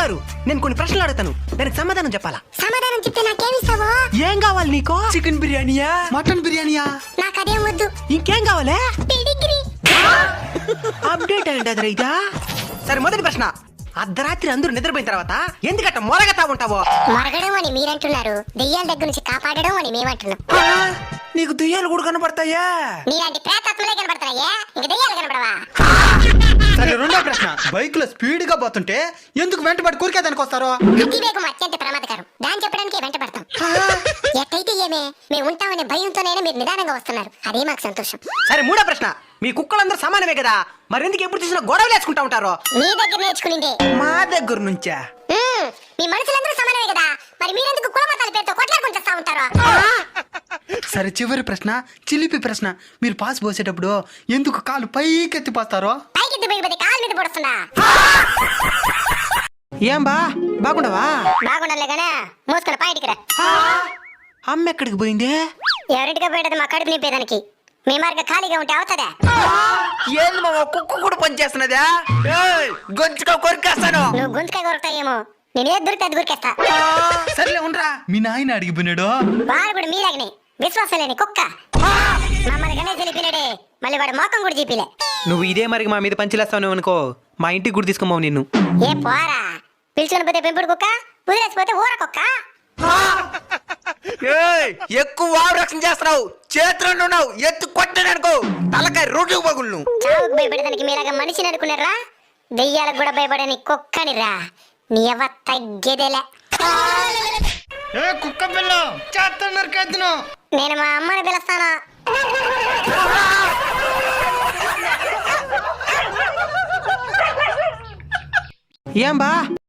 గారు నేను కొన్ని ప్రశ్నలు అడుగుతాను. దానికి సమాధానం చెప్పాలా? సమాధానం చెప్తే నాకేమిస్తావో ఏం కావాలి నీకో? చికెన్ బిర్యానీయా? మటన్ బిర్యానీయా? నాకు అదేం వద్దు ఇంకేం కావాలే? పిడిగ్రీ. అప్డేట్ అయ్యింది అదరా ఇదా? సరే మొదటి ప్రశ్న. అర్ధరాత్రి అందరూ నిద్రపోయిన తర్వాత ఎందుకట్ట మొరగతా ఉంటావో? మరగడం అని మీరంటున్నారు. దెయ్యాల దగ్గర నుంచి కాపాడడం అని మేమంటున్నాం. నీకు దుయ్యాలు కూడా కనపడతాయా? నీలాంటి ప్రేతాత్మలే కనబడతాయా ఇంక దెయ్యాలు కనబడవా బైక్లో స్పీడ్గా పోతుంటే ఎందుకు వెంటబడి కూరికేదానికి వస్తారు? అతివేగం అత్యంత ప్రమాదకరం. దాన్ని చెప్పడానికి వెంట పడతాం ఎట్టయితే ఏమే మేము ఉంటామనే భయంతోనైనా మీరు నిదానంగా వస్తున్నారు. అదే మాకు సంతోషం. సరే మూడో ప్రశ్న. మీ కుక్కలందరూ సమానమే కదా? మరి ఎందుకు ఎప్పుడు చూసినా గొడవలు వేసుకుంటా ఉంటారో? మీ దగ్గర నేర్చుకునిందే. మా దగ్గర నుంచా. మీ మనుషులందరూ సమానమే కదా? మరి మీరెందుకు కులమతాల పేరుతో కొట్లాడుకుంటూ ఉంటారు? సరే చివరి ప్రశ్న చిలిపి ప్రశ్న. మీరు పాస్ పోసేటప్పుడు ఎందుకు కాలు పైకెత్తి పోస్తారో కాలు మీద పడుతున్నా ఏం బా బాగుండవా? బాగుండాలి గానే మూసుకొని పాయింట్కి రా. అమ్మ ఎక్కడికి పోయింది? ఎవరింటిగా పోయేది మా కడుపు నింపేదానికి. మీ మార్గం ఖాళీగా ఉంటే అవుతుందా? ఏంది మామ కుక్క కూడా పనిచేస్తున్నదా? గొంతుగా కొరికేస్తాను. నువ్వు కొరుకుతాయేమో. నేను ఏది దొరికితే అది సర్లే ఉండరా. మీ నాయన అడిగిపోయినాడు వాడు కూడా మీలాగనే. విశ్వాసం లేని కుక్క. మమ్మల్ని గణేష్ తెలిపినాడే మళ్ళీ వాడు మోకం కూడా చూపిలే. నువ్వు ఇదే మరి మా మీద పంచిలేస్తావు అనుకో మా ఇంటికి కూడా తీసుకోమావు నిన్ను. ఏ పోరా పిలుచుకొని పోతే పెంపుడు కుక్క వదిలేసిపోతే ఊర కుక్క. ఎక్కువ వావరక్షణ చేస్తున్నావు చేతులు ఉన్నావు ఎత్తు కొట్టాననుకో తలకాయ రోడ్డు పగుళ్ళు. చావుకు భయపడేదానికి మీలాగా మనిషిని అనుకున్నారా దెయ్యాలకు కూడా భయపడని కుక్కనిరా. నీ ఎవ తగ్గేదేలే. ఏ కుక్క పిల్ల చేస్తున్నారు కేద్దును నేను మా అమ్మని పిలుస్తాను. ఏం బా